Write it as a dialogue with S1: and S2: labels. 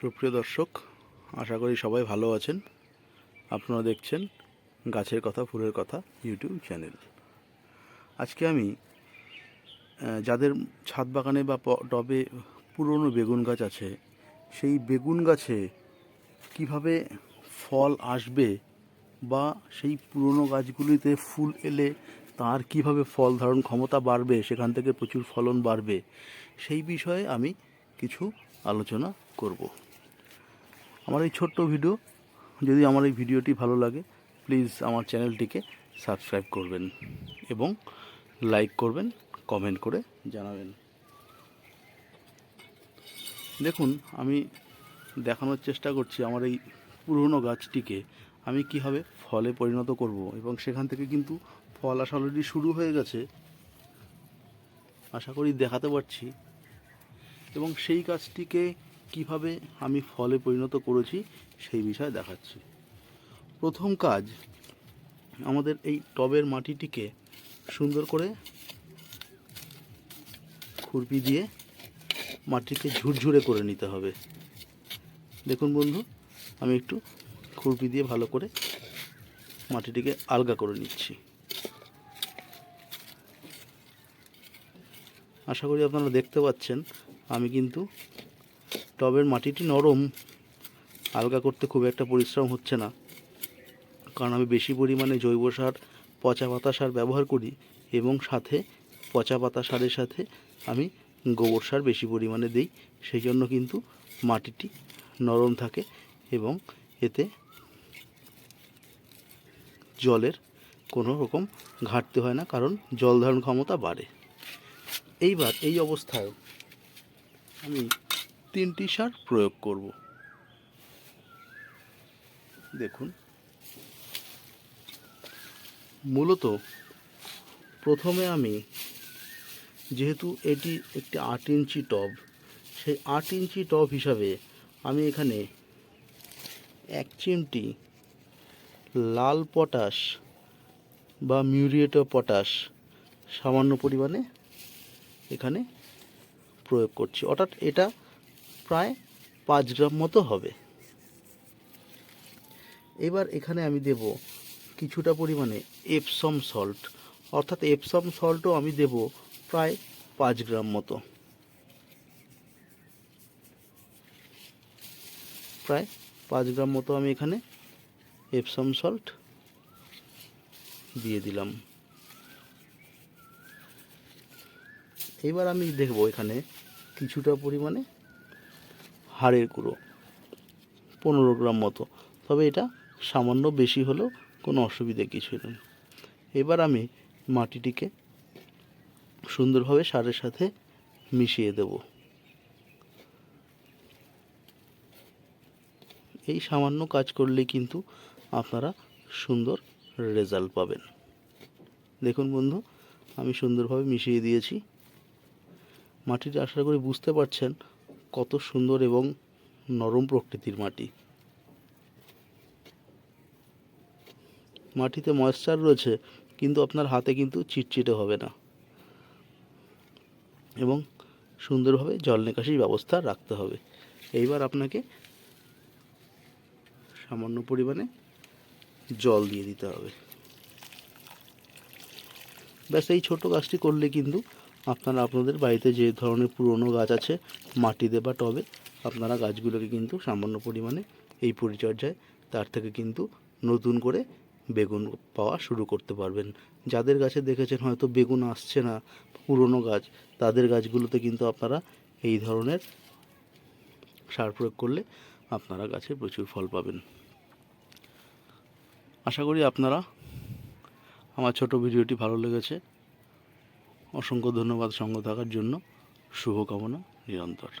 S1: সুপ্রিয় দর্শক, আশা করি সবাই ভালো আছেন। আপনারা দেখছেন গাছের কথা, ফুলের কথা ইউটিউব চ্যানেল আজকে আমি যাদের ছাদ বাগানে বা টবে পুরনো বেগুন গাছ আছে, সেই বেগুন গাছে কীভাবে ফল আসবে বা সেই পুরনো গাছগুলিতে ফুল এলে তার কীভাবে ফল ধারণ ক্ষমতা বাড়বে, সেখান থেকে প্রচুর ফলন বাড়বে, সেই বিষয়ে আমি কিছু আলোচনা করব। আমার এই ছোট্ট ভিডিও, যদি আমার এই ভিডিওটি ভালো লাগে প্লিজ আমার চ্যানেলটিকে সাবস্ক্রাইব করবেন এবং লাইক করবেন কমেন্ট করে জানাবেন। দেখুন, আমি দেখানোর চেষ্টা করছি আমার এই পুরনো গাছটিকে, আমি কীভাবে ফলে পরিণত করব এবং সেখান থেকে কিন্তু ফল আসা অলরেডি শুরু হয়ে গেছে। আশা করি দেখাতে পারছি। এবং সেই গাছটিকে কীভাবে আমি ফলে পরিণত করেছি সেই বিষয়ে দেখাচ্ছি। প্রথম কাজ, আমাদের এই টবের মাটিটিকে সুন্দর করে খুরপি দিয়ে মাটিকে ঝুরঝুরে করে নিতে হবে। দেখুন বন্ধু, আমি একটু খুরপি দিয়ে ভালো করে মাটিটিকে আলগা করে নিচ্ছি। আশা করি আপনারা দেখতে পাচ্ছেন, আমি কিন্তু টবের মাটিটি নরম আলগা করতে খুব একটা পরিশ্রম হচ্ছে না। কারণ আমি বেশি পরিমাণে জৈব সার, পচা পাতা সার ব্যবহার করি এবং সাথে পচা পাতা সারের সাথে আমি গোবর সার বেশি পরিমাণে দিই। সেই জন্য কিন্তু মাটিটি নরম থাকে এবং এতে জলের কোনো রকম ঘাটতি হয় না, কারণ জল ধারণ ক্ষমতা বাড়ে। এইবার এই অবস্থায় আমি তিনটি সার প্রয়োগ করব। দেখুন। মূলত প্রথমে আমি যেহেতু এটি একটি আট ইঞ্চি টব, সেই আট ইঞ্চি টব হিসাবে আমি এখানে এক চিমটি লাল পটাশ বা মিউরিয়েট পটাশ সামান্য পরিমাণে এখানে প্রয়োগ করছি। অর্থাৎ এটা প্রায় পাঁচ গ্রাম মতো হবে। এবার এখানে আমি দেব কিছুটা পরিমাণে এপসম সল্ট অর্থাৎ এপসম সল্টও আমি দেব প্রায় পাঁচ গ্রাম মতো। প্রায় পাঁচ গ্রাম মতো আমি এখানে এপসম সল্ট দিয়ে দিলাম। এবার আমি দেখব এখানে কিছুটা পরিমাণে হাড়ের গুঁড়ো, পনেরো গ্রাম মতো। তবে এটা সামান্য বেশি হলেও কোনো অসুবিধে কিছু নেই এবার আমি মাটিটিকে সুন্দরভাবে সারের সাথে মিশিয়ে দেব। এই সামান্য কাজ করলে কিন্তু আপনারা সুন্দর রেজাল্ট পাবেন। দেখুন বন্ধু, আমি সুন্দরভাবে মিশিয়ে দিয়েছি। মাটিটা আশা করি বুঝতে পারছেন কত সুন্দর এবং নরম প্রকৃতির মাটি। মাটিতে ময়েশ্চার রয়েছে, কিন্তু আপনার হাতে কিন্তু চিটচিটে হবে না। এবং সুন্দরভাবে জল নিকাশির ব্যবস্থা রাখতে হবে। এইবার আপনাকে সামান্য পরিমাণে জল দিয়ে দিতে হবে। ব্যাস, এই ছোটো গাছটি করলে কিন্তু আপনারা আপনাদের বাড়িতে যে ধরনের পুরনো গাছ আছে, মাটিতে বা টবে, আপনারা গাছগুলোকে কিন্তু সামান্য পরিমাণে এই পরিচর্যায় তার থেকে কিন্তু নতুন করে বেগুন পাওয়া শুরু করতে পারবেন। যাদের গাছে দেখেছেন হয়তো বেগুন আসছে না, পুরনো গাছ, তাদের গাছগুলোতে কিন্তু আপনারা এই ধরনের সার প্রয়োগ করলে আপনারা গাছে প্রচুর ফল পাবেন। আশা করি আপনারা আমার ছোট ভিডিওটি ভালো লেগেছে। অসংখ্য ধন্যবাদ সঙ্গ থাকার জন্য। শুভকামনা নিরন্তর।